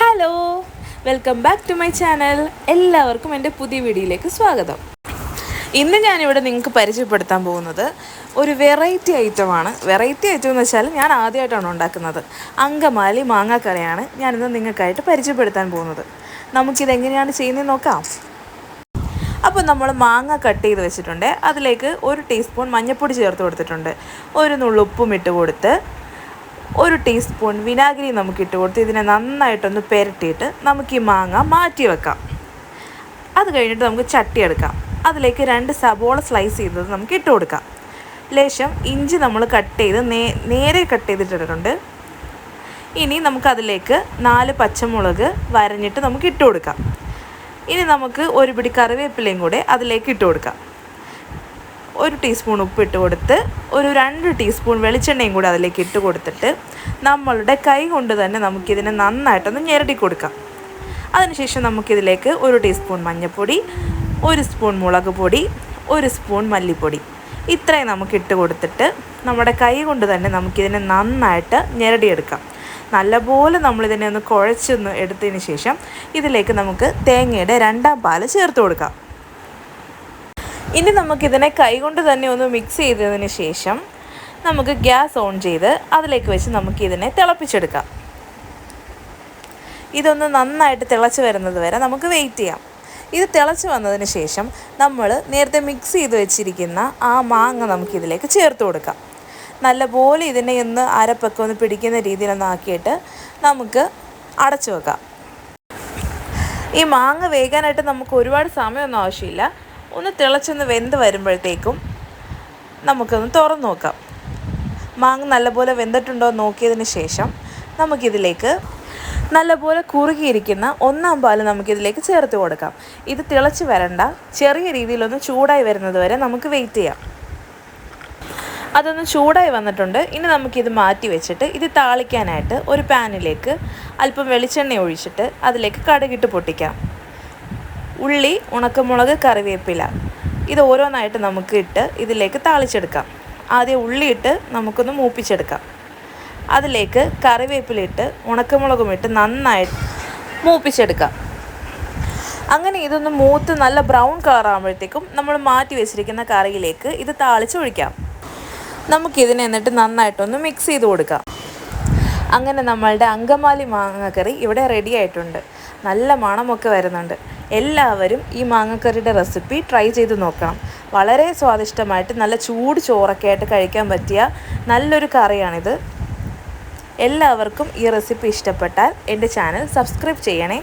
Hello welcome back to my channel എല്ലാവർക്കും എന്റെ പുതിയ വീഡിയോയിലേക്ക് സ്വാഗതം. ഇന്ന് ഞാനിവിടെ നിങ്ങൾക്ക് പരിചയപ്പെടുത്താൻ പോകുന്നത് ഒരു വെറൈറ്റി ഐറ്റമാണ് വെറൈറ്റി ഐറ്റം എന്ന് വെച്ചാൽ ഞാൻ ആദ്യമായിട്ടാണ് ഉണ്ടാക്കുന്നത്. അങ്കമാലി മാങ്ങാക്കറിയാണ് ഞാനിന്ന് നിങ്ങൾക്കായിട്ട് പരിചയപ്പെടുത്താൻ പോകുന്നത്. നമുക്കിതെങ്ങനെയാണ് ചെയ്യുന്നത് നോക്കാം. അപ്പോൾ നമ്മൾ മാങ്ങ കട്ട് ചെയ്ത് വെച്ചിട്ടുണ്ട്. അതിലേക്ക് ഒരു ടീസ്പൂൺ മഞ്ഞൾപ്പൊടി ചേർത്ത് കൊടുത്തിട്ടുണ്ട്. ഒരു നുള്ളുപ്പും ഇട്ട് കൊടുത്ത് ഒരു ടീസ്പൂൺ വിനാഗിരി നമുക്ക് ഇട്ട് കൊടുത്ത് ഇതിനെ നന്നായിട്ടൊന്ന് പെരട്ടിയിട്ട് നമുക്ക് ഈ മാങ്ങ മാറ്റി വെക്കാം. അത് കഴിഞ്ഞിട്ട് നമുക്ക് ചട്ടി എടുക്കാം. അതിലേക്ക് രണ്ട് സബോള സ്ലൈസ് ചെയ്തത് നമുക്ക് ഇട്ട് കൊടുക്കാം. ലേശം ഇഞ്ചി നമ്മൾ കട്ട് ചെയ്ത് നേ നേരെ കട്ട് ചെയ്തിട്ടിട്ടുണ്ട് ഇനി നമുക്കതിലേക്ക് നാല് പച്ചമുളക് വരഞ്ഞിട്ട് നമുക്ക് ഇട്ട് കൊടുക്കാം. ഇനി നമുക്ക് ഒരു പിടി കറിവേപ്പിലയും കൂടെ അതിലേക്ക് ഇട്ട് കൊടുക്കാം. ഒരു ടീസ്പൂൺ ഉപ്പ് ഇട്ട് കൊടുത്ത് ഒരു രണ്ട് ടീസ്പൂൺ വെളിച്ചെണ്ണയും കൂടി അതിലേക്ക് ഇട്ട് കൊടുത്തിട്ട് നമ്മളുടെ കൈ കൊണ്ട് തന്നെ നമുക്കിതിനെ നന്നായിട്ടൊന്ന് ഞെരടി കൊടുക്കാം. അതിനുശേഷം നമുക്കിതിലേക്ക് ഒരു ടീസ്പൂൺ മഞ്ഞൾപ്പൊടി ഒരു സ്പൂൺ മുളക് പൊടി ഒരു സ്പൂൺ മല്ലിപ്പൊടി. ഇത്രയും നമുക്ക് ഇട്ട് കൊടുത്തിട്ട് നമ്മുടെ കൈ കൊണ്ട് തന്നെ നമുക്കിതിനെ നന്നായിട്ട് ഞെരടിയെടുക്കാം. നല്ലപോലെ നമ്മളിതിനെ ഒന്ന് കുഴച്ചൊന്ന് എടുത്തതിന് ശേഷം ഇതിലേക്ക് നമുക്ക് തേങ്ങയുടെ രണ്ടാം പാൽ ചേർത്ത് കൊടുക്കാം. ഇനി നമുക്കിതിനെ കൈകൊണ്ട് തന്നെ ഒന്ന് മിക്സ് ചെയ്തതിന് ശേഷം നമുക്ക് ഗ്യാസ് ഓൺ ചെയ്ത് അതിലേക്ക് വെച്ച് നമുക്കിതിനെ തിളപ്പിച്ചെടുക്കാം. ഇതൊന്ന് നന്നായിട്ട് തിളച്ച് വരുന്നത് വരെ നമുക്ക് വെയിറ്റ് ചെയ്യാം. ഇത് തിളച്ച് വന്നതിന് ശേഷം നമ്മൾ നേരത്തെ മിക്സ് ചെയ്ത് വെച്ചിരിക്കുന്ന ആ മാങ്ങ നമുക്കിതിലേക്ക് ചേർത്ത് കൊടുക്കാം. നല്ലപോലെ ഇതിനെ ഒന്ന് അരപ്പൊക്കെ ഒന്ന് പിടിക്കുന്ന രീതിയിലൊന്ന് ആക്കിയിട്ട് നമുക്ക് അടച്ചു വെക്കാം. ഈ മാങ്ങ വേകാനായിട്ട് നമുക്ക് ഒരുപാട് സമയമൊന്നും ആവശ്യമില്ല. ഒന്ന് തിളച്ചൊന്ന് വെന്ത് വരുമ്പോഴത്തേക്കും നമുക്കൊന്ന് തുറന്ന് നോക്കാം. മാങ്ങ നല്ലപോലെ വെന്തിട്ടുണ്ടോ നോക്കിയതിന് ശേഷം നമുക്കിതിലേക്ക് നല്ലപോലെ കുറുകിയിരിക്കുന്ന ഒന്നാം പാൽ നമുക്കിതിലേക്ക് ചേർത്ത് കൊടുക്കാം. ഇത് തിളച്ച് വരണ്ട ചെറിയ രീതിയിലൊന്ന് ചൂടായി വരുന്നത് വരെ നമുക്ക് വെയിറ്റ് ചെയ്യാം. അതൊന്ന് ചൂടായി വന്നിട്ടുണ്ട്. ഇനി നമുക്കിത് മാറ്റി വെച്ചിട്ട് ഇത് താളിക്കാനായിട്ട് ഒരു പാനിലേക്ക് അല്പം വെളിച്ചെണ്ണ ഒഴിച്ചിട്ട് അതിലേക്ക് കടുകിട്ട് പൊട്ടിക്കാം. ഉള്ളി ഉണക്കമുളക് കറിവേപ്പില. ഇത് ഓരോന്നായിട്ട് നമുക്ക് ഇട്ട് ഇതിലേക്ക് താളിച്ചെടുക്കാം. ആദ്യം ഉള്ളി ഇട്ട് നമുക്കൊന്ന് മൂപ്പിച്ചെടുക്കാം. അതിലേക്ക് കറിവേപ്പില ഇട്ട് ഉണക്കമുളകും ഇട്ട് നന്നായിട്ട് മൂപ്പിച്ചെടുക്കാം. അങ്ങനെ ഇതൊന്ന് മൂത്ത് നല്ല ബ്രൗൺ കളർ ആകുമ്പോഴത്തേക്കും നമ്മൾ മാറ്റി വെച്ചിരിക്കുന്ന കറിയിലേക്ക് ഇത് താളിച്ചൊഴിക്കാം നമുക്കിതിനെ എന്നിട്ട് നന്നായിട്ടൊന്ന് മിക്സ് ചെയ്ത് കൊടുക്കാം. അങ്ങനെ നമ്മളുടെ അങ്കമാലി മാങ്ങക്കറി ഇവിടെ റെഡി ആയിട്ടുണ്ട്. നല്ല മണമൊക്കെ വരുന്നുണ്ട്. എല്ലാവരും ഈ മാങ്ങക്കറിയുടെ റെസിപ്പി ട്രൈ ചെയ്ത് നോക്കണം. വളരെ സ്വാദിഷ്ടമായിട്ട് നല്ല ചൂട് ചോറൊക്കെ ആയിട്ട് കഴിക്കാൻ പറ്റിയ നല്ലൊരു കറിയാണിത്. എല്ലാവർക്കും ഈ റെസിപ്പി ഇഷ്ടപ്പെട്ടാൽ എന്റെ ചാനൽ സബ്സ്ക്രൈബ് ചെയ്യണേ.